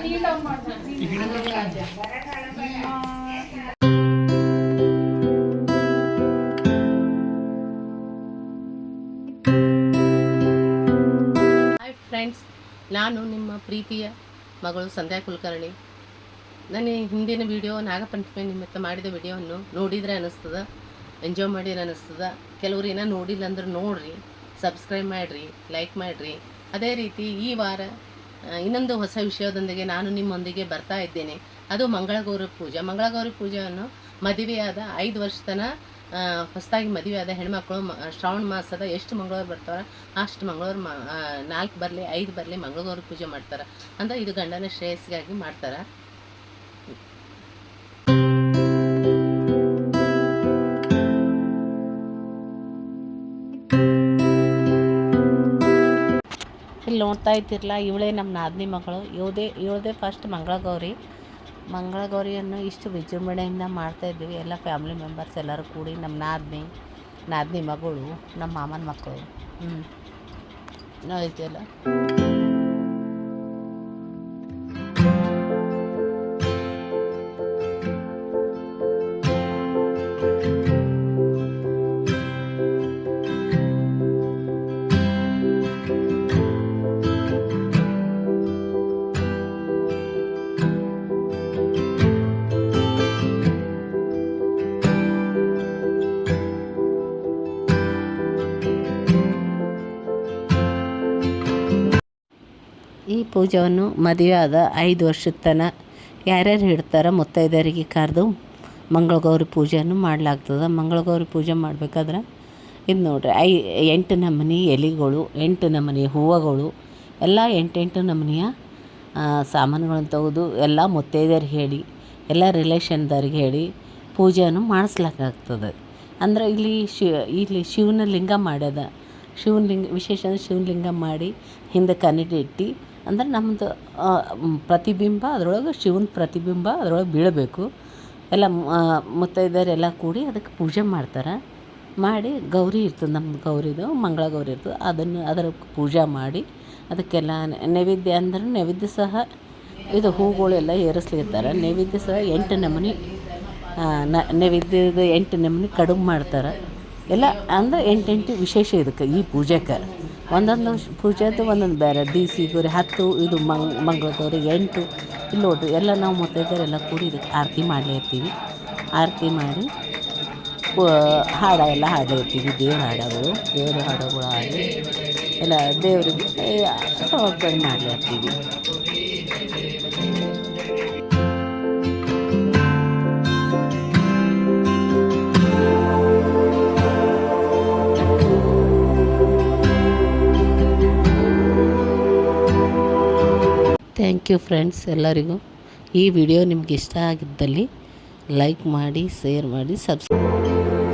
Hi friends ನಾನು ನಿಮ್ಮ ಪ್ರೀತಿಯ ಮಗಳು ಸಂಧ್ಯಾ ಕುಲಕರ್ಣಿ. ನನ್ನ ಹಿಂದಿನ ವಿಡಿಯೋ ನಾಗಪಂಚಮಿ ನಿಮ್ಮತ್ತ ಮಾಡಿದ ವಿಡಿಯೋವನ್ನು ನೋಡಿದರೆ ಅನ್ನಿಸ್ತದ ಎಂಜಾಯ್ ಮಾಡಿದ್ರೆ ಅನ್ನಿಸ್ತದ ಕೆಲವರು ಏನೋ ನೋಡಿಲ್ಲ ಅಂದ್ರೆ ನೋಡಿರಿ ಸಬ್ಸ್ಕ್ರೈಬ್ ಮಾಡಿರಿ ಲೈಕ್ ಮಾಡಿರಿ. ಅದೇ ರೀತಿ ಈ ವಾರ ಇನ್ನೊಂದು ಹೊಸ ವಿಷಯದೊಂದಿಗೆ ನಾನು ನಿಮ್ಮೊಂದಿಗೆ ಬರ್ತಾ ಇದ್ದೇನೆ. ಅದು ಮಂಗಳಗೌರಿ ಪೂಜೆ. ಮಂಗಳಗೌರಿ ಪೂಜೆಯನ್ನು ಮದುವೆಯಾದ ಐದು ವರ್ಷತನ ಹೊಸದಾಗಿ ಮದುವೆಯಾದ ಹೆಣ್ಮಕ್ಳು ಶ್ರಾವಣ ಮಾಸದ ಎಷ್ಟು ಮಂಗಳವಾರ ಬರ್ತಾರ ಅಷ್ಟು ಮಂಗಳವಾರ ಮ ನಾಲ್ಕು ಬರಲಿ, ಐದು ಬರಲಿ ಮಂಗಳಗೌರಿ ಪೂಜೆ ಮಾಡ್ತಾರೆ. ಅಂದರೆ ಇದು ಗಂಡನ ಶ್ರೇಯಸ್ಸಿಗಾಗಿ ಮಾಡ್ತಾರೆ. ಇಲ್ಲಿ ನೋಡ್ತಾ ಇದ್ದಿರಲ್ಲ, ಇವಳೇ ನಮ್ಮ ನಾದಿನಿ ಮಗಳು. ಇವದೇ ಇವಳದೇ ಫಸ್ಟ್ ಮಂಗಳಗೌರಿ. ಮಂಗಳಗೌರಿಯನ್ನು ಇಷ್ಟು ವಿಜೃಂಭಣೆಯಿಂದ ಮಾಡ್ತಾ ಇದ್ದೀವಿ. ಎಲ್ಲ ಫ್ಯಾಮಿಲಿ ಮೆಂಬರ್ಸ್ ಎಲ್ಲರೂ ಕೂಡಿ, ನಮ್ಮ ನಾದಿನಿ ನಾದಿನಿ ಮಗಳು, ನಮ್ಮ ಮಾಮನ ಮಕ್ಕಳು. ಹ್ಞೂ ನೋಡ್ತಿಯಲ್ಲ ಈ ಪೂಜವನ್ನು ಮದುವೆ ಆದ ಐದು ವರ್ಷದ ತನ ಯಾರ್ಯಾರು ಹಿಡ್ತಾರೋ ಮುತ್ತೈದೆಯರಿಗೆ ಕರೆದು ಮಂಗಳಗೌರಿ ಪೂಜೆಯನ್ನು ಮಾಡಲಾಗ್ತದೆ. ಮಂಗಳಗೌರಿ ಪೂಜೆ ಮಾಡ್ಬೇಕಾದ್ರೆ ಇದು ನೋಡ್ರಿ, ಐ, ಎಂಟು ನಮೂನಿ ಎಲೆಗಳು, ಎಂಟು ನಮೂನಿ ಹೂವುಗಳು, ಎಲ್ಲ ಎಂಟೆಂಟು ನಮೂನಿಯ ಸಾಮಾನುಗಳನ್ನು ತೆಗೆದು ಎಲ್ಲ ಮುತ್ತೈದೆಯರಿಗೆ ಹೇಳಿ, ಎಲ್ಲ ರಿಲೇಷನ್ದವ್ರಿಗೆ ಹೇಳಿ ಪೂಜೆಯನ್ನು ಮಾಡಿಸ್ಲಿಕ್ಕಾಗ್ತದೆ ಅಂದ್ರೆ ಇಲ್ಲಿ ಶಿ, ಇಲ್ಲಿ ಶಿವನ ಲಿಂಗ ಮಾಡ್ಯದ. ಶಿವನ ಲಿಂಗ, ವಿಶೇಷ ಅಂದರೆ ಶಿವನ ಲಿಂಗ ಮಾಡಿ ಹಿಂದೆ ಕನ್ನಡಿ ಇಟ್ಟು ಅಂದ್ರೆ ನಮ್ಮದು ಪ್ರತಿಬಿಂಬ, ಅದರೊಳಗೆ ಶಿವನ ಪ್ರತಿಬಿಂಬ, ಅದ್ರೊಳಗೆ ಬೀಳಬೇಕು. ಎಲ್ಲ ಮುತ್ತೈದೆಯರೆಲ್ಲ ಕೂಡಿ ಅದಕ್ಕೆ ಪೂಜೆ ಮಾಡ್ತಾರೆ. ಮಾಡಿ ಗೌರಿ ಇರ್ತದೆ ನಮ್ಮದು ಗೌರಿದು, ಮಂಗಳ ಗೌರಿ ಇರ್ತದೆ. ಅದನ್ನು, ಅದರ ಪೂಜೆ ಮಾಡಿ ಅದಕ್ಕೆಲ್ಲ ನೈವೇದ್ಯ ಅಂದ್ರೆ ನೈವೇದ್ಯ ಸಹ ಇದು ಹೂಗಳೆಲ್ಲ ಏರಿಸ್ಲಿರ್ತಾರೆ. ನೈವೇದ್ಯ ಸಹ ಎಂಟು ನಮೂನಿ ನೈವೇದ್ಯದ ಎಂಟು ನಮೂನಿ ಕಡುಬು ಮಾಡ್ತಾರೆ. ಎಲ್ಲ ಅಂದ್ರೆ ಎಂಟೆಂಟು ವಿಶೇಷ ಇದಕ್ಕೆ ಈ ಪೂಜೆಗೆ. ಒಂದೊಂದು ಪೂಜೆದು ಒಂದೊಂದು ಬೇರೆ. ಡಿಸಿ ಗುರಿ ಹತ್ತು, ಇದು ಮಂಗ್ ಮಂಗಳ ಗೌರಿ ಎಂಟು, ಇಲ್ಲಿ ಎಲ್ಲ ನಾವು ಮುತ್ತೈದೆಯರೆಲ್ಲ ಕೂಡಿ ಇದಕ್ಕೆ ಆರತಿ ಮಾಡ್ಲಿರ್ತೀವಿ ಆರತಿ ಮಾಡಿ ಹಾಡ ಎಲ್ಲ ಹಾಡಿರ್ತೀವಿ ದೇವ್ರ ಹಾಡಗಳು ದೇವ್ರ ಹಾಡಗಳು ಹಾಡಿ ಎಲ್ಲ ದೇವರಿಗೆ ಮಾಡ್ಲಿರ್ತೀವಿ ಥ್ಯಾಂಕ್ ಯು ಫ್ರೆಂಡ್ಸ್ ಎಲ್ಲರಿಗೂ. ಈ ವಿಡಿಯೋ ನಿಮ್ಗೆ ಇಷ್ಟ ಆಗಿದ್ದಲ್ಲಿ ಲೈಕ್ ಮಾಡಿ ಶೇರ್ ಮಾಡಿ ಸಬ್ಸ್ಕ್ರೈಬ್